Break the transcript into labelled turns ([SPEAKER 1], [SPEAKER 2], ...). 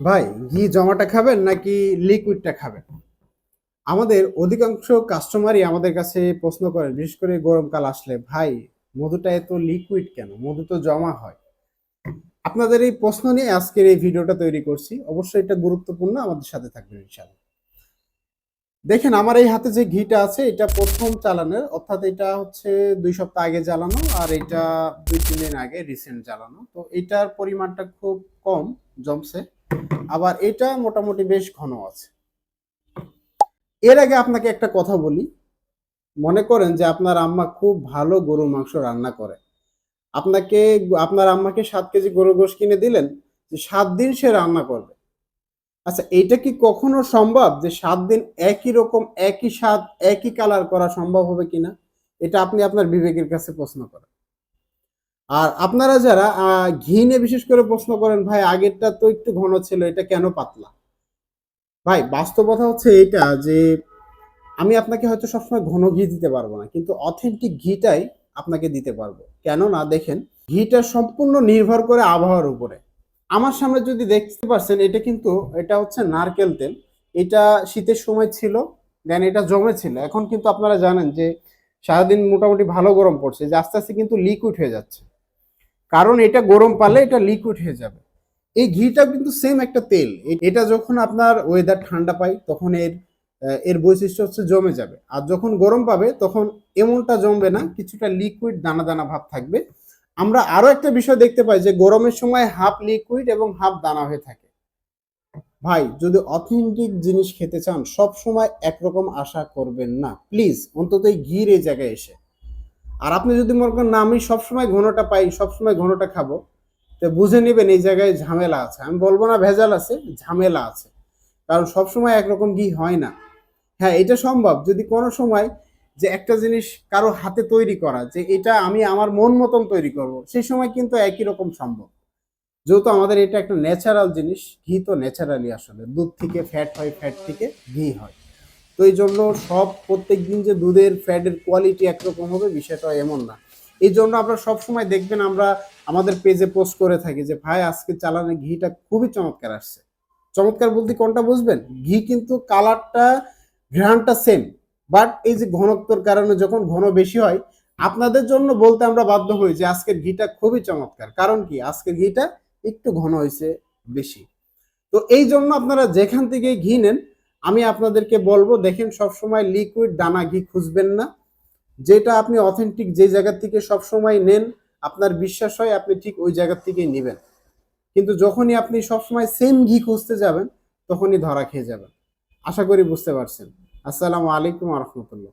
[SPEAKER 1] ভাই, ঘি জমাটা খাবেন নাকি লিকুইডটা খাবেন? আমাদের অধিকাংশ কাস্টমারই আমাদের কাছে প্রশ্ন করেন, বিশেষ করে গরমকাল আসলে, ভাই, মধুটা এত লিকুইড কেন? মধু তো জমা হয়। আপনাদের এই প্রশ্ন নিয়ে আজকের এই ভিডিওটা তৈরি করছি। অবশ্যই এটা গুরুত্বপূর্ণ, আমাদের সাথে থাকবেন ইনশাআল্লাহ। দেখেন, আমার এই হাতে যে ঘিটা আছে, এটা প্রথম চালানোর, অর্থাৎ এটা হচ্ছে দুই সপ্তাহ আগে জ্বালানো, আর এটা দুই, তিন দিন আগে রিসেন্ট জ্বালানো। তো এটার পরিমাণটা খুব কম জমছে। আবার এটা মোটামুটি বেশ ঘন আছে। এর আগে আপনাকে একটা কথা বলি। মনে করেন যে আপনার আম্মা খুব ভালো গরুর মাংস রান্না করে। আপনাকে, আপনার আম্মাকে সাত কেজি গরুর গোশ কিনে দিলেন যে সাত দিন সে রান্না করবে। আচ্ছা এটা কি কখনো সম্ভব যে সাত দিন একই রকম, একই স্বাদ, একই কালার করা সম্ভব হবে কিনা? এটা আপনি আপনার বিবেকের কাছে প্রশ্ন করেন। আর আপনারা যারা ঘি নিয়ে বিশেষ করে প্রশ্ন করেন, ভাই, আগেরটা তো একটু ঘন ছিল, এটা কেন পাতলা? ভাই বাস্তবতা হচ্ছে এটা যে, আমি আপনাকে হয়তো সবসময় ঘন ঘি দিতে পারব না, কিন্তু অথেন্টিক ঘিটাই আপনাকে দিতে পারব। কেননা দেখেন, ঘিটা সম্পূর্ণ নির্ভর করে আবহাওয়ার উপরে। আমার সামনে যদি দেখতে পাচ্ছেন এটা কিন্তু, এটা হচ্ছে নারকেল তেল। এটা শীতের সময় ছিল দেন এটা জমেছিল এখন কিন্তু আপনারা জানেন যে, সারাদিন মোটামুটি ভালো গরম পড়ছে, যে আস্তে আস্তে কিন্তু লিকুইড হয়ে যাচ্ছে। কারণ এটা গরম পালে এটা লিকুইড হয়ে যাবে। এই ঘিটা কিন্তু সেম একটা তেল। এটা যখন আপনার ওয়েদার ঠান্ডা পায়, তখন এর এর বৈশিষ্ট্য হচ্ছে জমে যাবে। আর যখন গরম পাবে, তখন এমনটা জমবে না, কিছুটা লিকুইড দানা দানা ভাব থাকবে। আমরা আরও একটা বিষয় দেখতে পাই যে, গরমের সময় হাফ লিকুইড এবং হাফ দানা হয়ে থাকে। ভাই, যদি অথেন্টিক জিনিস খেতে চান সব সময় একরকম আশা করবেন না। প্লিজ অন্তত এই ঘির এই জায়গায় এসে। আর আপনি যদি মনে করেন, না, আমি সবসময় ঘনটা পাই, সবসময় ঘনটা খাব, তো বুঝে নেবেন এই জায়গায় ঝামেলা আছে। আমি বলব না ভেজাল আছে, ঝামেলা আছে। কারণ সবসময় একরকম ঘি হয় না। হ্যাঁ এটা সম্ভব। যদি কোনো সময় যে একটা জিনিস কারও হাতে তৈরি করা, যে এটা আমি আমার মন মতন তৈরি করব, সেই সময় কিন্তু একই রকম সম্ভব। যেহেতু আমাদের এটা একটা ন্যাচারাল জিনিস, ঘি তো ন্যাচারালি আসলে। দুধ থেকে ফ্যাট হয় ফ্যাট থেকে ঘি হয়। তো এই জন্য সব প্রত্যেক দিন যে দুধের ফ্যাটের কোয়ালিটি একরকম হবে, বিষয়টা এমন না। এই জন্য আপনারা সব সময় দেখবেন আমরা আমাদের পেজে পোস্ট করে থাকি যে, ভাই, আজকে চালানে ঘিটা খুবই চমৎকার আসছে। চমৎকার বলতে কোনটা বুঝবেন? ঘি কিন্তু কালারটা ঘ্রাণটা সেম বাট এই যে ঘনত্বর কারণে যখন ঘন বেশি হয়, আপনাদের জন্য বলতে আমরা বাধ্য হই যে, আজকের ঘিটা খুবই চমৎকার। কারণ কি? আজকের ঘিটা একটু ঘন হয়েছে বেশি। তো এই জন্য আপনারা যেখান থেকে ঘি নেন আমি আপনাদেরকে বলব, দেখেন সবসময় লিকুইড দানা ঘি খুঁজবেন না। যেটা আপনি অথেন্টিক যে জায়গার থেকে সবসময় নেন, আপনার বিশ্বাস হয় আপনি ঠিক ওই জায়গার থেকেই নেবেন। কিন্তু যখনই আপনি সবসময় সেম ঘি খুঁজতে যাবেন, তখনই ধরা খেয়ে যাবেন। আশা করি বুঝতে পারছেন। আসসালামু আলাইকুম রহমতুল্লাহ।